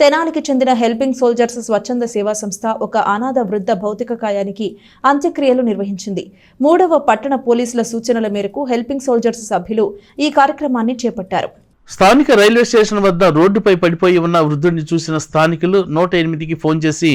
తెనాలికి చెందిన helping soldiers స్వచ్ఛంద సేవా సంస్థ ఒక అనాథ వృద్ధ భౌతిక కాయానికి అంత్యక్రియలు నిర్వహించింది. మూడవ పట్టణ పోలీసుల సూచనల మేరకు హెల్పింగ్ సోల్జర్స్ సభ్యులు ఈ కార్యక్రమాన్ని చేపట్టారు. స్థానిక రైల్వే స్టేషన్ వద్ద రోడ్డుపై పడిపోయి ఉన్న వృద్ధుడిని చూసిన స్థానికులు నూట ఎనిమిదికి ఫోన్ చేసి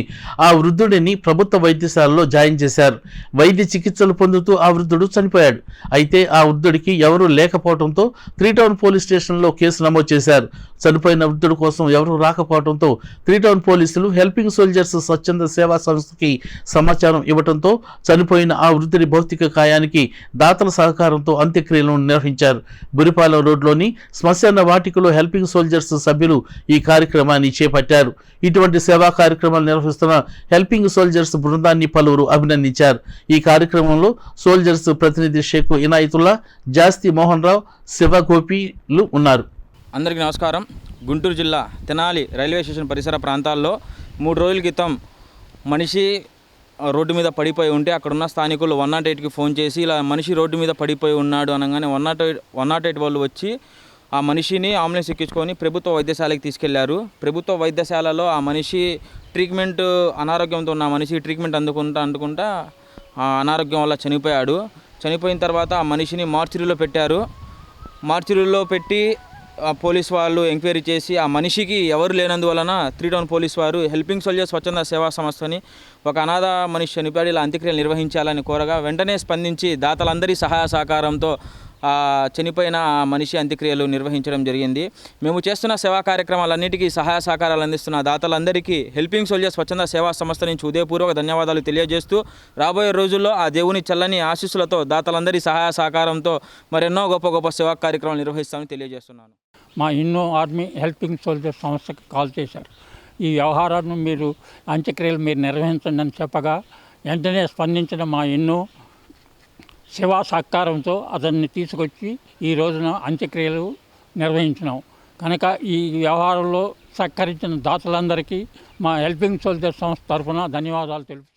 ఆ వృద్ధుడిని ప్రభుత్వ వైద్యశాలలో జాయిన్ చేశారు. వైద్య చికిత్సలు పొందుతూ ఆ వృద్ధుడు చనిపోయాడు. అయితే ఆ వృద్ధుడికి ఎవరూ లేకపోవడంతో త్రీటౌన్ పోలీస్ స్టేషన్లో కేసు నమోదు చేశారు. చనిపోయిన వృద్ధుడి కోసం ఎవరూ రాకపోవడంతో త్రీటౌన్ పోలీసులు హెల్పింగ్ సోల్జర్స్ స్వచ్ఛంద సేవా సంస్థకి సమాచారం ఇవ్వడంతో చనిపోయిన ఆ వృద్ధుడి భౌతిక కాయానికి దాతల సహకారంతో అంత్యక్రియలను నిర్వహించారు. బురిపాలెం రోడ్లోని శ్మశాన వాటికలో హెల్పింగ్ సోల్జర్స్ సభ్యులు ఈ కార్యక్రమాన్ని చేపట్టారు. ఇటువంటి సేవా కార్యక్రమాలు నిర్వహిస్తున్న హెల్పింగ్ సోల్జర్స్ బృందాన్ని పలువురు అభినందించారు. ఈ కార్యక్రమంలో సోల్జర్స్ ప్రతినిధి షేక్ ఇనాయతుల్లా జాస్తి మోహన్ రావు శివగోపిలు ఉన్నారు. అందరికీ నమస్కారం. గుంటూరు జిల్లా తెనాలి రైల్వే స్టేషన్ పరిసర ప్రాంతాల్లో మూడు రోజుల క్రితం మనిషి రోడ్డు మీద పడిపోయి ఉంటే అక్కడున్న స్థానికులు వన్ నాట్ ఎయిట్కి ఫోన్ చేసి ఇలా మనిషి రోడ్డు మీద పడిపోయి ఉన్నాడు అనగానే one nought eight one nought eight వాళ్ళు వచ్చి ఆ మనిషిని అంబులెన్స్ ఎక్కించుకొని ప్రభుత్వ వైద్యశాలకి తీసుకెళ్ళారు. ప్రభుత్వ వైద్యశాలలో ఆ మనిషి ట్రీట్మెంట్ అనారోగ్యంతో ఉన్న మనిషి ట్రీట్మెంట్ అందుకుంటా అందుకుంటా ఆ అనారోగ్యం వల్ల చనిపోయాడు. చనిపోయిన తర్వాత ఆ మనిషిని మార్చురీలో పెట్టారు. మార్చురీలో పెట్టి ఆ పోలీస్ వాళ్ళు ఎంక్వైరీ చేసి ఆ మనిషికి ఎవరు లేనందువలన త్రీ టౌన్ పోలీస్ వారు హెల్పింగ్ సోల్జర్స్ స్వచ్ఛంద సేవా సంస్థని ఒక అనాథ మనిషి చనిపోయాడు. ఇలా అంత్యక్రియలు నిర్వహించాలని కోరగా వెంటనే స్పందించి దాతలందరి సహాయ సహకారంతో చనిపోయిన మనిషి అంత్యక్రియలు నిర్వహించడం జరిగింది. మేము చేస్తున్న సేవా కార్యక్రమాలన్నిటికీ సహాయ సహకారాలు అందిస్తున్న దాతలందరికీ హెల్పింగ్ సోల్జర్ స్వచ్ఛంద సేవా సంస్థ నుంచి ఉదయపూర్వక ధన్యవాదాలు తెలియజేస్తూ రాబోయే రోజుల్లో ఆ దేవుని చల్లని ఆశీస్సులతో దాతలందరి సహాయ సహకారంతో మరెన్నో గొప్ప గొప్ప సేవా కార్యక్రమాలు నిర్వహిస్తామని తెలియజేస్తున్నాను. మా ఇన్నో ఆర్మీ హెల్పింగ్ సోల్జర్ సంస్థకి కాల్ చేశారు. ఈ వ్యవహారాన్ని మీరు అంత్యక్రియలు మీరు నిర్వహించండి అని చెప్పగా వెంటనే స్పందించిన మా ఇన్నో శివ సహకారంతో అతన్ని తీసుకొచ్చి ఈ రోజున అంత్యక్రియలు నిర్వహించినాం. కనుక ఈ వ్యవహారంలో సహకరించిన దాతలందరికీ మా హెల్పింగ్ సోల్జర్ సంస్థ తరఫున ధన్యవాదాలు తెలుపు